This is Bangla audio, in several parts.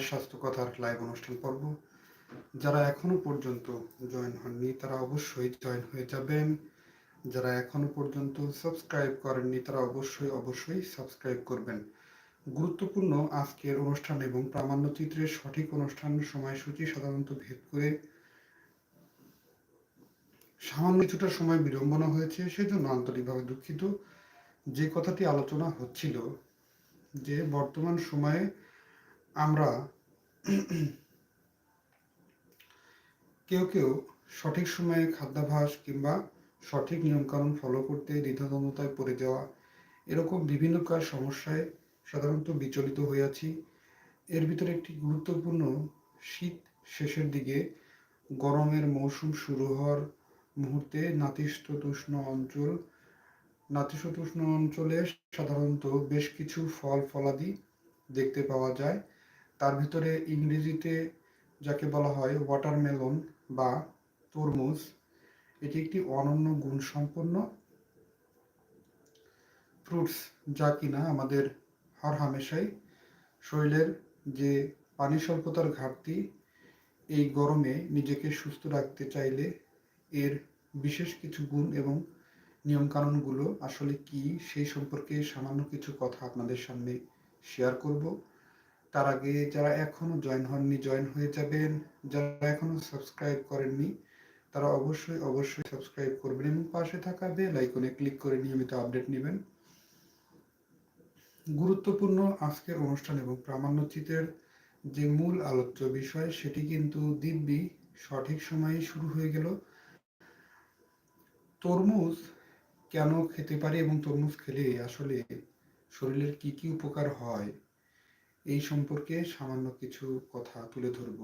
স্বাস্থ্য কথার লাইভ অনুষ্ঠান পর্ব। যারা এখনও পর্যন্ত জয়েন হননি, তারা অবশ্যই জয়েন হয়ে যাবেন। যারা এখনও পর্যন্ত সাবস্ক্রাইব করেননি, তারা অবশ্যই অবশ্যই সাবস্ক্রাইব করবেন। গুরুত্বপূর্ণ আজকের অনুষ্ঠান এবং প্রামাণ্য চিত্রের সঠিক অনুষ্ঠান সময়সূচি সাধারণত ভেদ করে সামান্য কিছুটা সময় বিড়ম্বনা হয়েছে, সেজন্য আন্তরিকভাবে দুঃখিত। যে কথাটি আলোচনা হচ্ছিল, যে বর্তমান সময়ে আমরা কেউ কেউ সঠিক সময়ে খাদ্যাভ্যাস কিংবা সঠিক নিয়মকানুন ফলো করতে দ্বিধাদ্বন্দ্বতায় পড়ে যাওয়া এরকম বিভিন্ন কাজ সমস্যায় সাধারণত বিচলিত আছি। এর ভিতরে একটি গুরুত্বপূর্ণ শীত শেষের দিকে গরমের মৌসুম শুরু হওয়ার মুহূর্তে নাতিশীতোষ্ণ অঞ্চল, নাতিশীতোষ্ণ অঞ্চলে সাধারণত বেশ কিছু ফল ফলাদি দেখতে পাওয়া যায়। তার ভিতরে ইংরেজিতে যাকে বলা হয় ওয়াটারমেলন বা তরমুজ, এটি একটি অনন্য গুণসম্পন্ন ফ্রুটস যা কিনা আমাদের হর হামেশাই শরীরের যে পানি স্বল্পতার ঘাটতি, এই গরমে নিজেকে সুস্থ রাখতে চাইলে এর বিশেষ কিছু গুণ এবং নিয়মকানুনগুলো আসলে কি, সেই সম্পর্কে সামান্য কিছু কথা আপনাদের সামনে শেয়ার করব। তার আগে যারা এখনও জয়েন হননি জয়েন হয়ে যাবেন। যারা এখনও সাবস্ক্রাইব করেননি, তারা অবশ্যই অবশ্যই সাবস্ক্রাইব করবেন এবং পাশে থাকা বেল আইকনে ক্লিক করে নিয়মিত আপডেট নেবেন। গুরুত্বপূর্ণ আজকের অনুষ্ঠান এবং প্রামাণ্যচিতের যে মূল আলোচ্য বিষয়, সেটি কিন্তু দিব্যি সঠিক সময়ে শুরু হয়ে গেল। তরমুজ কেন খেতে পারি এবং তরমুজ খেলে আসলে শরীরের কি কি উপকার হয়? এই সম্পর্কে সামান্য কিছু কথা তুলে ধরব।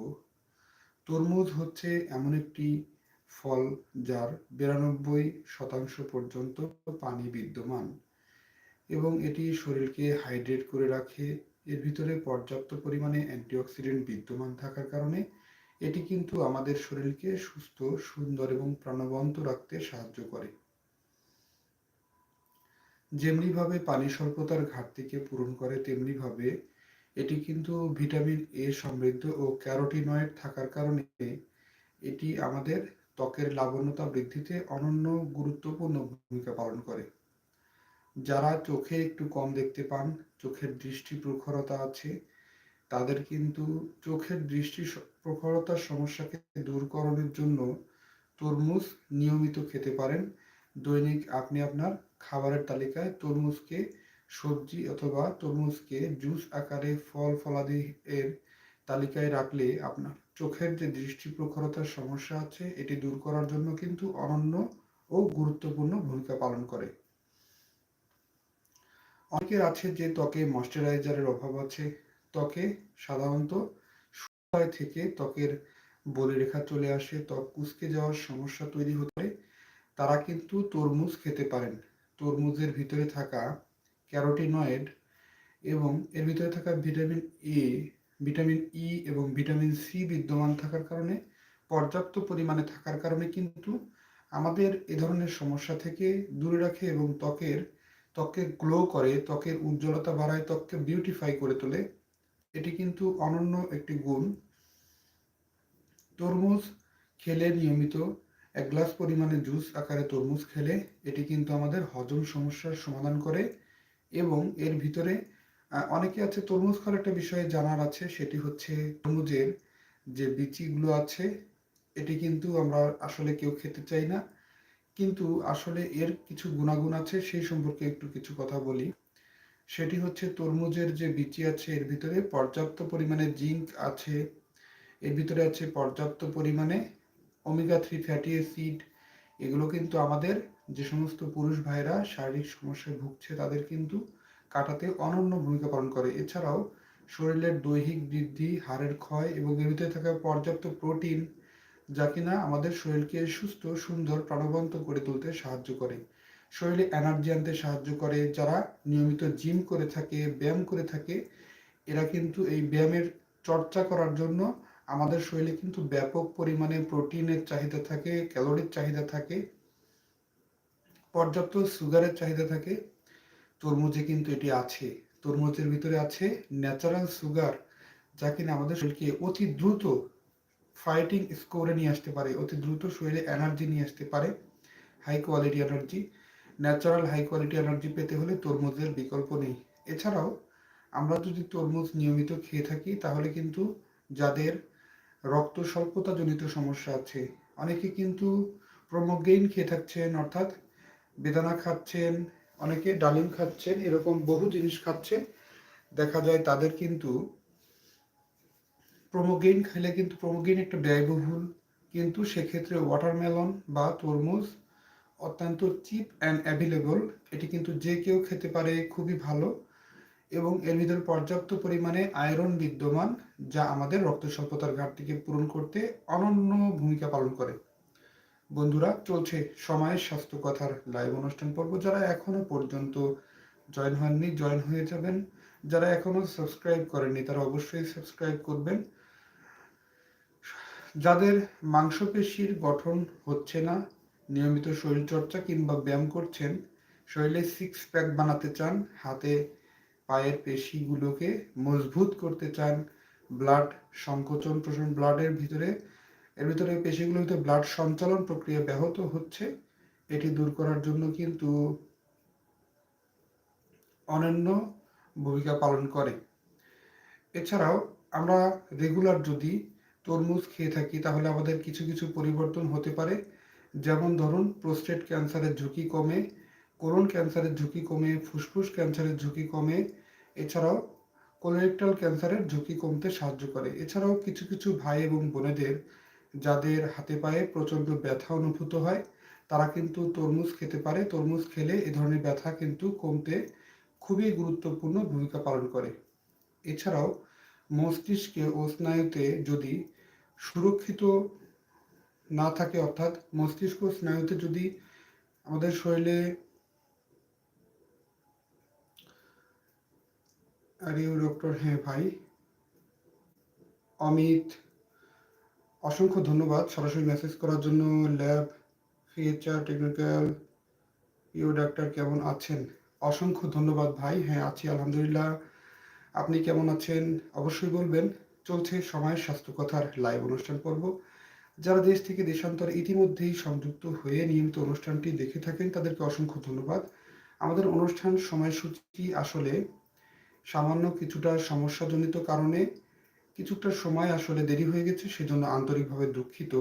তরমুজ হচ্ছে এমন একটি ফল যার বিরানব্বই শতাংশ পর্যন্ত পানি বিদ্যমান এবং এটি শরীরকে হাইড্রেট করে রাখে। এর ভিতরে পর্যাপ্ত পরিমাণে অ্যান্টিঅক্সিডেন্ট বিদ্যমান থাকার কারণে এটি কিন্তু আমাদের শরীরকে সুস্থ, সুন্দর এবং প্রাণবন্ত রাখতে সাহায্য করে। যেমনিভাবে পানি স্বল্পতার ঘাটতিকে পূরণ করে, তেমনিভাবে এটি কিন্তু ভিটামিন এ সমৃদ্ধ ও ক্যারোটিনয়েড থাকার কারণে এটি আমাদের ত্বকের লাবণ্যতা বৃদ্ধিতে অনন্য গুরুত্বপূর্ণ ভূমিকা পালন করে। যারা চোখে একটু কম দেখতে পান, চোখের দৃষ্টি প্রখরতা আছে, তাদের কিন্তু চোখের দৃষ্টি প্রখরতার সমস্যাকে দূরকরণের জন্য তরমুজ নিয়মিত খেতে পারেন। দৈনিক আপনি আপনার খাবারের তালিকায় তরমুজকে সবজি অথবা তরমুজকে জুস আকারে ফল ফলাদি এর তালিকায় রাখলে আপনার চোখের যে দৃষ্টি প্রখরতার সমস্যা আছে, এটি দূর করার জন্য কিন্তু অনন্য ও গুরুত্বপূর্ণ ভূমিকা পালন করে। অনেকের আছে যে ত্বকে ময়শ্চারাইজারের অভাব আছে। ত্বকে সাধারণত সময় থেকে ত্বকের বলে রেখা চলে আসে, ত্বক কুচকে যাওয়ার সমস্যা তৈরি হতে তারা কিন্তু তরমুজ খেতে পারেন। তরমুজের ভিতরে থাকা ক্যারোটিনয়েড এবং এর ভিতরে থাকা ভিটামিন এ ভিটামিন ই এবং ভিটামিন সি বিদ্যমান থাকার কারণে, পর্যাপ্ত পরিমাণে থাকার কারণে কিন্তু আমাদের এ ধরনের সমস্যা থেকে দূরে রাখে এবং ত্বকের, ত্বককে গ্লো করে, ত্বকের উজ্জ্বলতা বাড়ায়, ত্বককে বিউটিফাই করে তোলে। এটি কিন্তু অনন্য একটি গুণ। তরমুজ খেলে নিয়মিত এক গ্লাস পরিমাণে জুস আকারে তরমুজ খেলে, এটি কিন্তু আমাদের হজম সমস্যার সমাধান করে। এবং এর ভিতরে অনেকে আছে তরমুজ খাওয়ার একটা বিষয়ে জানার আছে, সেটি হচ্ছে তরমুজের যে বিচিগুলো আছে, এটি কিন্তু আমরা আসলে কেউ খেতে চাই না। কিন্তু আসলে এর কিছু গুণাগুণ আছে, সেই সম্পর্কে একটু কিছু কথা বলি। সেটি হচ্ছে তরমুজের যে বিচি আছে, এর ভিতরে পর্যাপ্ত পরিমাণে জিঙ্ক আছে, এর ভিতরে আছে পর্যাপ্ত পরিমাণে ওমেগা থ্রি ফ্যাটি অ্যাসিড, এগুলো কিন্তু আমাদের যে সমস্ত পুরুষ ভাইরা শারীরিক সমস্যায় ভুগছে, তাদের কিন্তু কাটাতে অনন্য ভূমিকা পালন করে। এছাড়াও শরীরের দৈহিক বৃদ্ধি, হাড়ের ক্ষয় এবং এর ভিতরে থাকা পর্যাপ্ত প্রোটিন যা কিনা আমাদের শরীরকে সুস্থ, সুন্দর, প্রাণবন্ত করে তুলতে সাহায্য করে। শরীরে এনার্জি আনতে সাহায্য করে। যারা নিয়মিত জিম করে থাকে, ব্যায়াম করে থাকে, এরা কিন্তু এই ব্যায়ামের চর্চা করার জন্য আমাদের শরীরে কিন্তু ব্যাপক পরিমাণে প্রোটিনের চাহিদা থাকে, ক্যালোরির চাহিদা থাকে। পর্যাপ্ত সুগারের চাহিদা থাকে, তরমুজে কিন্তু এটি আছে। তরমুজের ভিতরে আছে ন্যাচারাল সুগার যা কিনা আমাদের শরীরকে অতি দ্রুত ফাইটিং স্কোরে নিয়ে আসতে পারে, অতি দ্রুত শরীরে এনার্জি নিয়ে আসতে পারে high quality energy natural high quality energy পেতে হলে তরমুজের বিকল্প নেই। এছাড়াও, আমরা যদি তরমুজ নিয়মিত খেয়ে থাকি, তাহলে কিন্তু যাদের রক্ত স্বল্পতাজনিত সমস্যা আছে, অনেকে কিন্তু প্রোমোগেইন খেয়ে থাকছেন, অর্থাৎ বেদানা খাচ্ছেন, অনেকে ডালিম খাচ্ছেন, এরকম বহু জিনিস খাচ্ছেন। দেখা যায় তাদের কিন্তু প্রোমোগেইন খেলে কিন্তু প্রোমোগেইন একটা ব্যয়বহুল। কিন্তু সেক্ষেত্রে ওয়াটারমেলন বা তরমুজ অত্যন্ত চিপ অ্যান্ড অ্যাভেলেবল এটি কিন্তু যে কেউ খেতে পারে, খুবই ভালো। এবং এর ভিতরে পর্যাপ্ত পরিমাণে আয়রন বিদ্যমান, যা আমাদের রক্ত স্বল্পতার ঘাটতিকে পূরণ করতে অনন্য ভূমিকা পালন করে। বন্ধুরা, চলছে সময়ের স্বাস্থ্য কথার লাইভ অনুষ্ঠান পর্ব। যারা এখনও পর্যন্ত জয়েন হননি জয়েন হয়ে যাবেন। যারা এখনও সাবস্ক্রাইব করেননি, তারা অবশ্যই সাবস্ক্রাইব করবেন। যাদের মাংসপেশির গঠন হচ্ছে না, নিয়মিত শরীরচর্চা কিংবা ব্যায়াম করছেন, শরীরে সিক্স প্যাক বানাতে চান, হাতে, পায়ের পেশিগুলোকে মজবুত করতে চান ব্লাড সংকোচন প্রচুর ব্লাডের ভিতরে এর ভিতরে পেশিগুলোর ভিতরে ব্লাড সঞ্চালন প্রক্রিয়া ব্যাহত হচ্ছে। এটি দূর করার জন্য কিন্তু অনন্য ভূমিকা পালন করে। এছাড়াও আমরা রেগুলার যদি তরমুজ খেয়ে থাকি, তাহলে আমাদের কিছু কিছু পরিবর্তন হতে পারে। যেমন ধরুন প্রোস্টেট ক্যান্সারের ঝুঁকি কমে কোরন ক্যান্সারের ঝুঁকি কমে, ফুসফুস ক্যান্সারের ঝুঁকি কমে। এছাড়াও কোলোরেক্টাল ক্যান্সারের ঝুঁকি কমতে সাহায্য করে। এছাড়াও কিছু কিছু ভাই এবং বোনেদের যাদের হাতে পায়ে প্রচণ্ড ব্যথা অনুভূত হয়, তারা কিন্তু তরমুজ খেতে পারে। তরমুজ খেলে এ ধরনের ব্যথা কিন্তু কমতে খুবই গুরুত্বপূর্ণ ভূমিকা পালন করে। এছাড়াও, মস্তিষ্কে ও স্নায়ুতে যদি সুরক্ষিত না থাকে, অর্থাৎ মস্তিষ্ক স্নায়ুতে যদি আমাদের শরীরে আর ডক্টর হ্যাঁ ভাই, অমিত অসংখ্য ধন্যবাদ সরাসরি মেসেজ করার জন্য। ল্যাব ফিচার টেকনিক্যাল ইউ ডাক্তার কেমন আছেন? অসংখ্য ধন্যবাদ ভাই। হ্যাঁ আছি আলহামদুলিল্লাহ। আপনি কেমন আছেন? অবশ্যই বলবেন। চলছে সময়ের স্বাস্থ্য কথার লাইভ অনুষ্ঠান পর্ব। যারা দেশ থেকে দেশান্তর ইতিমধ্যেই সংযুক্ত হয়ে নিয়মিত অনুষ্ঠানটি দেখে থাকেন, তাদেরকে অসংখ্য ধন্যবাদ। আমাদের অনুষ্ঠান সময়সূচি আসলে সামান্য কিছুটা সমস্যাজনিত কারণে কিছুটা সময় আসলে দেরি হয়ে গেছে, সেজন্য আন্তরিকভাবে দুঃখিত।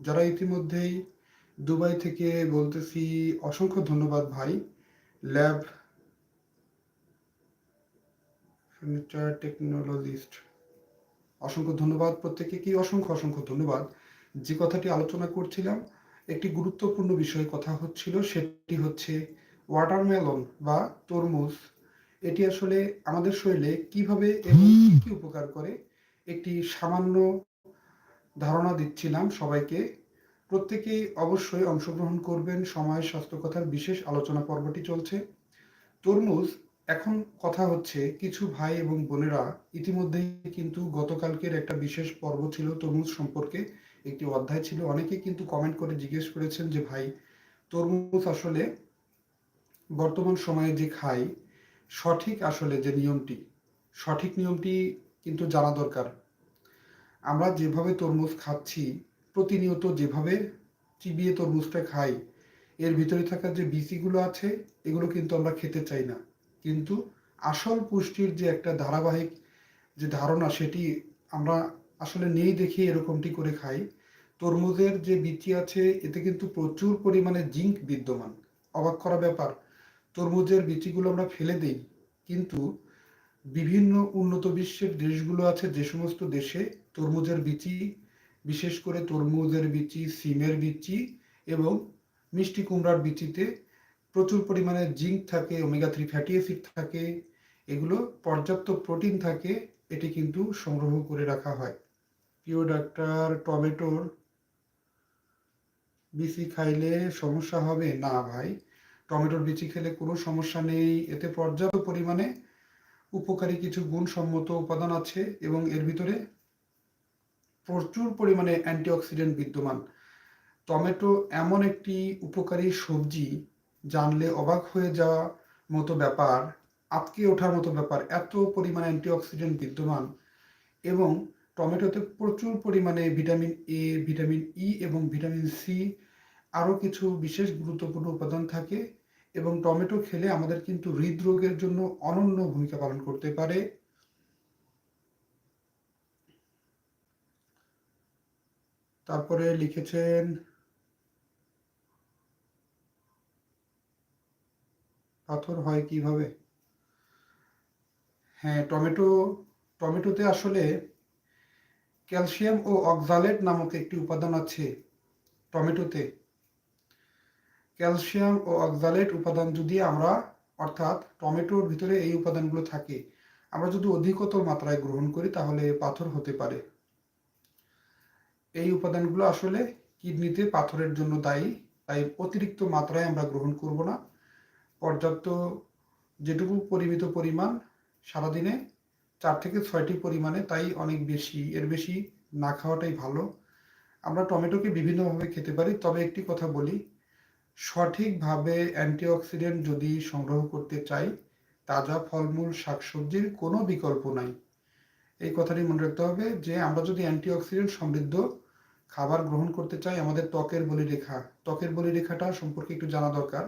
যারা ইতিমধ্যেই দুবাই থেকে বলতেছি, অসংখ্য ধন্যবাদ ভাই। ল্যাব ফার্নিচার টেকনোলজিস্ট, অসংখ্য ধন্যবাদ প্রত্যেকে কি অসংখ্য অসংখ্য ধন্যবাদ। যে কথাটি আলোচনা করছিলাম, একটি গুরুত্বপূর্ণ বিষয় কথা হচ্ছিল, সেটি হচ্ছে ওয়াটারমেলন বা তরমুজ। এটি আসলে আমাদের শরীরে কীভাবে এবং কি কি উপকার করে একটি সামান্য ধারণা দিচ্ছিলাম সবাইকে। প্রত্যেকেই অবশ্যই অংশগ্রহণ করবেন। সময় স্বাস্থ্য কথার বিশেষ আলোচনা পর্বটি চলছে। তরমুজ, এখন কথা হচ্ছে, কিছু ভাই এবং বোনেরা ইতিমধ্যেই কিন্তু গতকালকের একটা বিশেষ পর্ব ছিল তরমুজ সম্পর্কে। একটি অধ্যায় ছিল। অনেকে কিন্তু কমেন্ট করে জিজ্ঞেস করেছেন যে, ভাই, তরমুজ আসলে বর্তমান সময়ে যে খাই সঠিক আসলে যে নিয়মটি? সঠিক নিয়মটি কিন্তু জানা দরকার। আমরা যেভাবে তরমুজ খাচ্ছি, প্রতিনিয়ত যেভাবে চিবিয়ে তরমুজটা খাই, এর ভিতরে থাকা যে বিচিগুলো আছে, এগুলো কিন্তু আমরা খেতে চাই না। কিন্তু আসল পুষ্টির যে একটা ধারাবাহিক যে ধারণা, সেটি আমরা আসলে নেই দেখে এরকমটি করে খাই। তরমুজের যে বিচি আছে, এতে কিন্তু প্রচুর পরিমাণে জিঙ্ক বিদ্যমান। অবাক করা ব্যাপার, তরমুজের বিচিগুলো আমরা ফেলে দিই, কিন্তু বিভিন্ন উন্নত বিশ্বের দেশগুলো আছে, যে সমস্ত দেশে তরমুজের বিচি, বিশেষ করে তরমুজের বিচি, সিমের বিচি এবং মিষ্টি কুমড়ার বিচিতে প্রচুর পরিমাণে জিঙ্ক থাকে ওমেগা থ্রি ফ্যাটি অ্যাসিড থাকে, এগুলো পর্যাপ্ত প্রোটিন থাকে, এটি কিন্তু সংগ্রহ করে রাখা হয়। প্রিয় ডাক্তার, টমেটোর বিচি খাইলে সমস্যা হবে? না ভাই, টমেটোর বিচি খেলে কোনো সমস্যা নেই, এতে পর্যাপ্ত পরিমাণে উপকারী কিছু গুণসম্মত উপাদান আছে এবং এর ভিতরে প্রচুর পরিমাণে অ্যান্টিঅক্সিডেন্ট বিদ্যমান। টমেটো এমন একটি উপকারী সবজি, জানলে অবাক হয়ে যাওয়া মতো ব্যাপার আটকে ওঠার মতো ব্যাপার, এত পরিমাণে অ্যান্টিঅক্সিডেন্ট বিদ্যমান এবং টমেটোতে প্রচুর পরিমাণে ভিটামিন এ ভিটামিন ই এবং ভিটামিন সি আরও কিছু বিশেষ গুরুত্বপূর্ণ উপাদান থাকে। এবং টমেটো খেলে আমাদের কিন্তু হৃদরোগের জন্য অনন্য ভূমিকা পালন করতে পারে। তারপরে লিখেছেন, পাথর হয় কীভাবে? হ্যাঁ টমেটো, টমেটোতে আসলে ক্যালসিয়াম ও অক্সালেট নামক একটি উপাদান আছে টমেটোতে। ক্যালসিয়াম ও অক্সালেট উপাদান যদি আমরা, অর্থাৎ টমেটোর ভিতরে এই উপাদানগুলো থাকে, আমরা যদি অধিকতর মাত্রায় গ্রহণ করি, তাহলে পাথর হতে পারে। এই উপাদানগুলো আসলে কিডনিতে পাথরের জন্য দায়ী, তাই অতিরিক্ত মাত্রায় আমরা গ্রহণ করব না। পর্যাপ্ত যেটুকু পরিমিত পরিমাণ সারাদিনে, চার থেকে ছয়টি পরিমাণে, তাই অনেক বেশি। এর বেশি না খাওয়াটাই ভালো। আমরা টমেটোকে বিভিন্নভাবে খেতে পারি, তবে একটি কথা বলি সঠিকভাবে অ্যান্টিঅক্সিডেন্ট যদি সংগ্রহ করতে চাই, তাজা ফলমূল, শাকসবজির কোনো বিকল্প নাই। এই কথাটি মনে রাখতে হবে যে, আমরা যদি অ্যান্টিঅক্সিডেন্ট সমৃদ্ধ খাবার গ্রহণ করতে চাই, আমাদের ত্বকের বলিরেখা, ত্বকের বলিরেখাটা সম্পর্কে একটু জানা দরকার।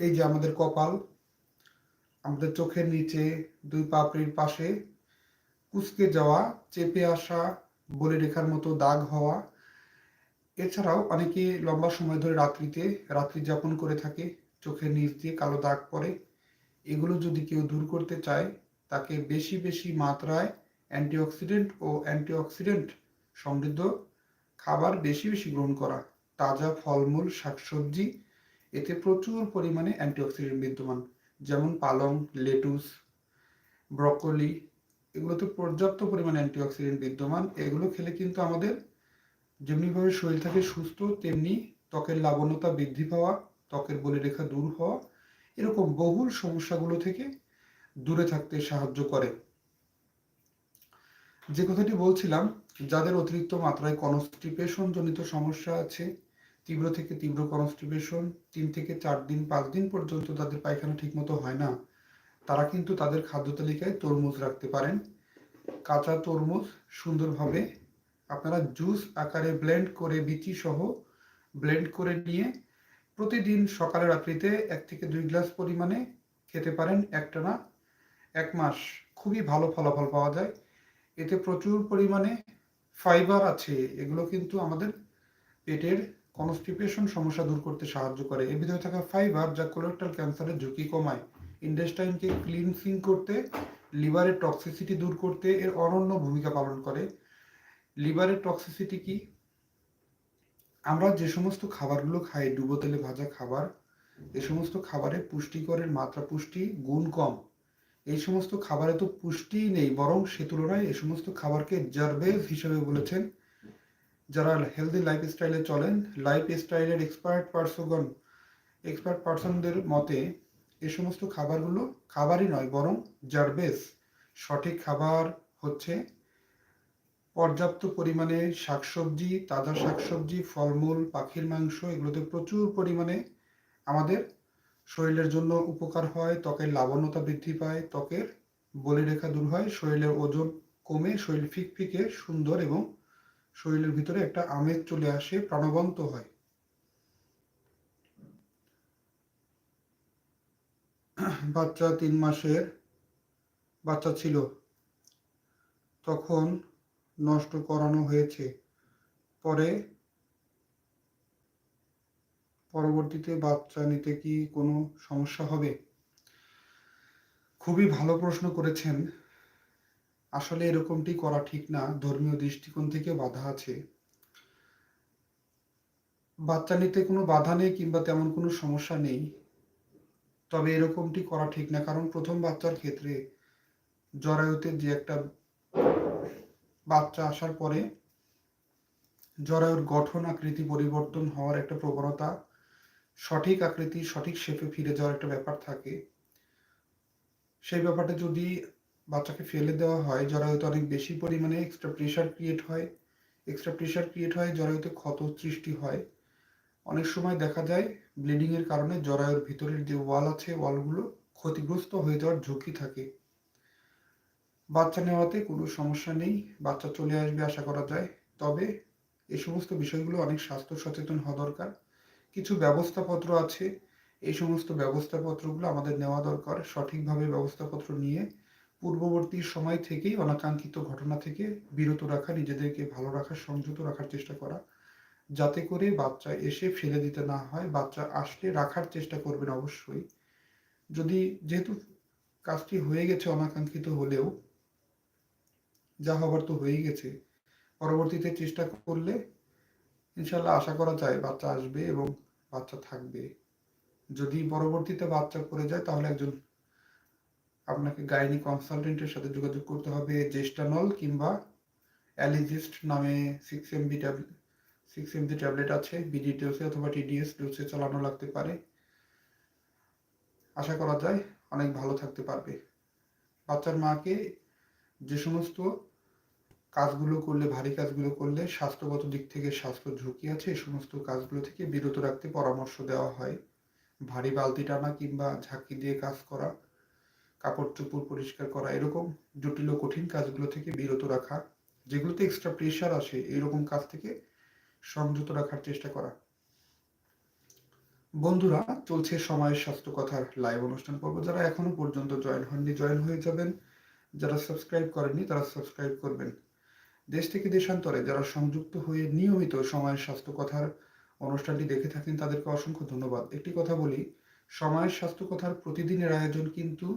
এই যে আমাদের কপাল, আমাদের চোখের নিচে, দুই পাপড়ির পাশে কুচকে যাওয়া, চেপে আসা, বলিরেখার মতো দাগ হওয়া এছাড়াও অনেকে লম্বা সময় ধরে রাত্রিতে, রাত্রি যাপন করে থাকে, চোখের নিচ দিয়ে কালো দাগ পড়ে। এগুলো যদি কেউ দূর করতে চায়, তাকে বেশি বেশি মাত্রায় অ্যান্টিঅক্সিডেন্ট ও অ্যান্টিঅক্সিডেন্ট সমৃদ্ধ খাবার বেশি বেশি গ্রহণ করা, তাজা ফলমূল, শাকসবজি, এতে প্রচুর পরিমাণে অ্যান্টিঅক্সিডেন্ট বিদ্যমান, যেমন পালং, লেটুস, ব্রকলি, এগুলোতে পর্যাপ্ত পরিমাণে অ্যান্টিঅক্সিডেন্ট বিদ্যমান। এগুলো খেলে কিন্তু আমাদের যেমনিভাবে শরীর থাকে সুস্থ, তেমনি ত্বকের লাবণ্যতা বৃদ্ধি পাওয়া, ত্বকের বলিরেখা দূর হওয়া, এরকম বহুল সমস্যাগুলো থেকে দূরে থাকতে সাহায্য করে। যে কথাটি বলছিলাম, যাদের অতিরিক্ত মাত্রায় কনস্টিপেশন জনিত সমস্যা আছে, তীব্র থেকে তীব্র কনস্টিপেশন তিন থেকে চার দিন, পাঁচ দিন পর্যন্ত তাদের পায়খানা ঠিকমতো হয় না, তারা কিন্তু তাদের খাদ্য তালিকায় তরমুজ রাখতে পারেন। কাঁচা তরমুজ সুন্দরভাবে আপনারা জুস আকারে ব্লেন্ড করে, বিচি সহ ব্লেন্ড করে নিয়ে প্রতিদিন সকালে রাত্রিতে এক থেকে দুই গ্লাস পরিমাণে খেতে পারেন একটানা, এক মাস। খুবই ভালো ফলাফল পাওয়া যায়। এতে প্রচুর পরিমাণে ফাইবার আছে। এগুলো কিন্তু আমাদের পেটের কনস্টিপেশন সমস্যা দূর করতে সাহায্য করে। এর ভিতরে থাকা ফাইবার যা কোলোরেক্টাল ক্যান্সারের ঝুঁকি কমায়। ইন্ডেস্টাইনকে ক্লিনসিং করতে লিভারের টক্সিসিটি দূর করতে এর অনন্য ভূমিকা পালন করে। লিভারের টক্সিসিটি কি? আমরা যে সমস্ত খাবারগুলো খাই, ডুবো তেলে ভাজা খাবার এ সমস্ত খাবারে পুষ্টিকরের মাত্রা, পুষ্টি গুণ কম, এই সমস্ত খাবারে তো পুষ্টিই নেই, বরং সে তুলনায় এই সমস্ত খাবারকে জারবেজ হিসেবে বলেছেন যারা হেলদি লাইফ স্টাইলে চলেন লাইফ স্টাইলের এক্সপার্ট পার্সনগণ এক্সপার্ট পার্সনদের মতে এ সমস্ত খাবারগুলো খাবারই নয়, বরং জারবেস সঠিক খাবার হচ্ছে পর্যাপ্ত পরিমাণে শাকসবজি, তাজা শাকসবজি, ফলমূল, পাখির মাংস, এগুলোতে প্রচুর পরিমাণে আমাদের শরীরের জন্য উপকার হয়, ত্বকের লাবণ্যতা বৃদ্ধি পায়, ত্বকের বলিরেখা দূর হয়, শরীরের ওজন কমে, শরীর ফিকফিকে সুন্দর এবং শরীরের ভিতরে একটা আমেজ চলে আসে, প্রাণবন্ত হয়। বাচ্চা তিন মাসের বাচ্চা ছিল। তখন নষ্ট করানো হয়েছে। পরে পরবর্তীতে বাচ্চা নিতে কি কোনো সমস্যা হবে? খুবই ভালো প্রশ্ন করেছেন। আসলে এরকমটি করা ঠিক না। ধর্মীয় দৃষ্টিকোণ থেকে বাধা আছে। বাচ্চা নিতে কোনো বাধা নেই কিংবা তেমন কোনো সমস্যা নেই। তবে এরকমটি করা ঠিক না। কারণ প্রথম বাচ্চার ক্ষেত্রে জরায়ুতে যে একটা বাচ্চা আসার পরে জরায়ুর গঠন আকৃতি পরিবর্তন হওয়ার একটা প্রবণতা, সঠিক আকৃতি, সঠিক শেপে ফিরে যাওয়ার একটা ব্যাপার থাকে। সেই ব্যাপারটা যদি বাচ্চাকে ফেলে দেওয়া হয়, জরায়ুতে অনেক বেশি পরিমাণে এক্সট্রা প্রেশার ক্রিয়েট হয়। এক্সট্রা প্রেশার ক্রিয়েট হয়, জরায়ুতে ক্ষত সৃষ্টি হয়। অনেক সময় দেখা যায় ব্লিডিং এর কারণে জরায়ুর ভিতরের যে ওয়াল আছে ওয়ালগুলো ক্ষতিগ্রস্ত হয়ে যাওয়ার ঝুঁকি থাকে। বাচ্চা নেওয়াতে কোনো সমস্যা নেই, বাচ্চা চলে আসবে আশা করা যায়। তবে এই সমস্ত বিষয়গুলো অনেক স্বাস্থ্য সচেতন হওয়া দরকার। কিছু ব্যবস্থাপত্র আছে, এই সমস্ত ব্যবস্থাপত্রগুলো আমাদের নেওয়া দরকার। সঠিকভাবে ব্যবস্থাপত্র নিয়ে পূর্ববর্তী সময় থেকেই অনাকাঙ্ক্ষিত ঘটনা থেকে বিরত রাখা, নিজেদেরকে ভালো রাখার, সংযত রাখার চেষ্টা করা। যাতে করে বাচ্চা এসে ফেলে দিতে না হয়, বাচ্চা আসলে রাখার চেষ্টা করবেন অবশ্যই। যদি যেহেতু কাজটি হয়ে গেছে অনাকাঙ্ক্ষিত হলেও যা হবার তো হয়েই গেছে। পরবর্তীতে চেষ্টা করলে ইনশাল্লাহ আশা করা যায় বাচ্চা আসবে এবং বাচ্চা থাকবে। যদি পরবর্তীতে বাচ্চা পড়ে যায় তাহলে একজন আপনাকে গাইনি কনসালটেন্টের সাথে যোগাযোগ করতে হবে, জেস্টানল কিংবা অ্যালিজিস্ট নামে six MB tablet six MG tablet আছে বিডি ডোসে অথবা টিডিএস ডোসে চালানো লাগতে পারে। আশা করা যায় অনেক ভালো থাকতে পারবে। বাচ্চার মাকে যে সমস্ত কাজগুলো করলে, ভারী কাজগুলো করলে স্বাস্থ্যগত দিক থেকে স্বাস্থ্য ঝুঁকি আছে এই সমস্ত কাজগুলো থেকে বিরত রাখতে পরামর্শ দেওয়া হয়। ভারী বালতি টানা কিংবা ঝাঁকি দিয়ে কাজ করা, কাপড় চোপড় পরিষ্কার করা, এরকম জটিল ও কঠিন কাজগুলো থেকে বিরত রাখা, যেগুলোতে এক্সট্রা প্রেশার আসে, এরকম কাজ থেকে সংযত রাখার চেষ্টা করা। বন্ধুরা, চলছে সময়ের স্বাস্থ্য কথার লাইভ অনুষ্ঠান পর্ব। যারা এখনও পর্যন্ত জয়েন হননি জয়েন হয়ে যাবেন। যারা সাবস্ক্রাইব করেননি, তারা সাবস্ক্রাইব করবেন। দেশ থেকে দেশান্তরে যারা সংযুক্ত হয়ে নিয়মিত সময়ের স্বাস্থ্য কথার অনুষ্ঠানটি দেখে থাকেন তাদেরকে অসংখ্য ধন্যবাদ। একটি কথা বলি, সময়ের স্বাস্থ্য কথার প্রতিদিনের আয়োজন কিন্তু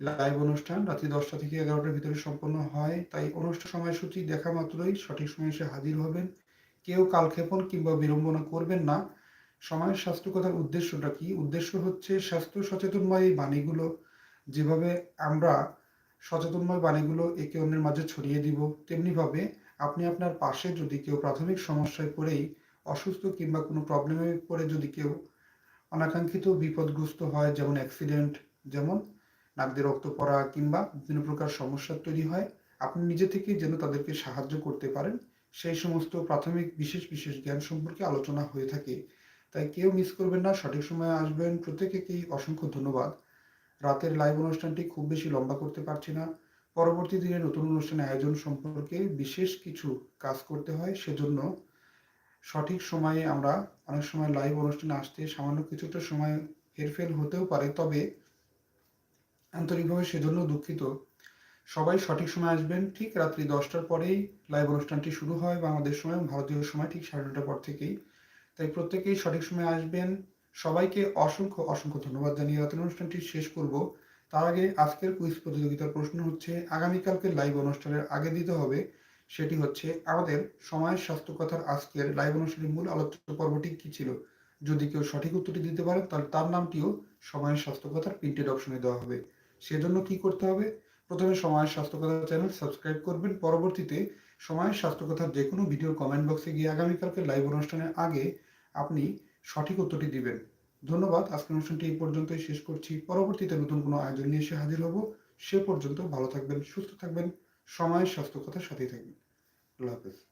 লাইভ অনুষ্ঠান, রাত্রি দশটা থেকে এগারোটার ভিতরে সম্পন্ন হয়। তাই অনুষ্ঠান সময়সূচি দেখা মাত্রই সঠিক সময় এসে হাজির হবেন। কেউ কালক্ষেপণ কিংবা বিড়ম্বনা করবেন না। সময়ের স্বাস্থ্য কথার উদ্দেশ্যটা কি? উদ্দেশ্য হচ্ছে স্বাস্থ্য সচেতনময় এই বাণীগুলো যেভাবে আমরা সচেতনময় বাণীগুলো একে অন্যের মাঝে ছড়িয়ে দিব। তেমনিভাবে আপনি আপনার পাশে যদি কেউ প্রাথমিক সমস্যায় পড়েই, অসুস্থ কিংবা কোনো প্রবলেমে পড়ে যদি কেউ অনাকাঙ্ক্ষিত বিপদগ্রস্ত হয়, যেমন অ্যাক্সিডেন্ট যেমন নাক দিয়ে রক্ত পড়া কিংবা বিভিন্ন প্রকার সমস্যা তৈরি হয়, আপনি নিজে থেকেই যেন তাদেরকে সাহায্য করতে পারেন। সেই সমস্ত প্রাথমিক বিশেষ বিশেষ জ্ঞান সম্পর্কে আলোচনা হয়ে থাকে। তাই কেউ মিস করবেন না, সঠিক সময়ে আসবেন। প্রত্যেকেকেই অসংখ্য ধন্যবাদ। রাতের লাইভ অনুষ্ঠানটি খুব বেশি লম্বা করতে পারছি না। পরবর্তী দিনে নতুন অনুষ্ঠানের আয়োজন সম্পর্কে বিশেষ কিছু কাজ করতে হয়, সেজন্য সঠিক সময়ে আমরা অনেক সময় লাইভ অনুষ্ঠানে আসতে সামান্য কিছুটা সময় হেরফের হতেও পারে, তবে আন্তরিকভাবে সেজন্য দুঃখিত। সবাই সঠিক সময় আসবেন, ঠিক রাত্রি দশটার পরেই লাইভ অনুষ্ঠানটি শুরু হয় বাংলাদেশ সময় ভারতীয় সময় ঠিক সাড়ে নটার পর থেকেই। তাই প্রত্যেকেই সঠিক সময় আসবেন। সবাইকে অসংখ্য অসংখ্য ধন্যবাদ জানিয়ে রাতের অনুষ্ঠানটি শেষ করব। তার আগে আজকের কুইজ প্রতিযোগিতার প্রশ্ন হচ্ছে আগামীকালকে লাইভ অনুষ্ঠানের আগে দিতে হবে। সেটি হচ্ছে, আমাদের সময়ের স্বাস্থ্য কথার আজকের লাইভ অনুষ্ঠানের মূল আলোচ্য পর্বটি কি ছিল? যদি কেউ সঠিক উত্তরটি দিতে পারে, তাহলে তার নামটিও সময়ের স্বাস্থ্য কথার প্রিন্টেড অপশনে দেওয়া হবে। সেজন্য কি করতে হবে? প্রথমে সময়ের স্বাস্থ্যকথা চ্যানেল সাবস্ক্রাইব করবেন। পরবর্তীতে সময়ের স্বাস্থ্যকথার যে কোনো ভিডিও কমেন্ট বক্সে গিয়ে আগামীকালকে লাইভ অনুষ্ঠানের আগে আপনি সঠিক উত্তরটি দিবেন। ধন্যবাদ। আজকের অনুষ্ঠানটি এই পর্যন্তই শেষ করছি। পরবর্তীতে নতুন কোনো আয়োজন নিয়ে এসে হাজির হব। সে পর্যন্ত ভালো থাকবেন, সুস্থ থাকবেন সময়ের স্বাস্থ্য কথা সাথেই থাকবেন। আল্লাহ হাফেজ।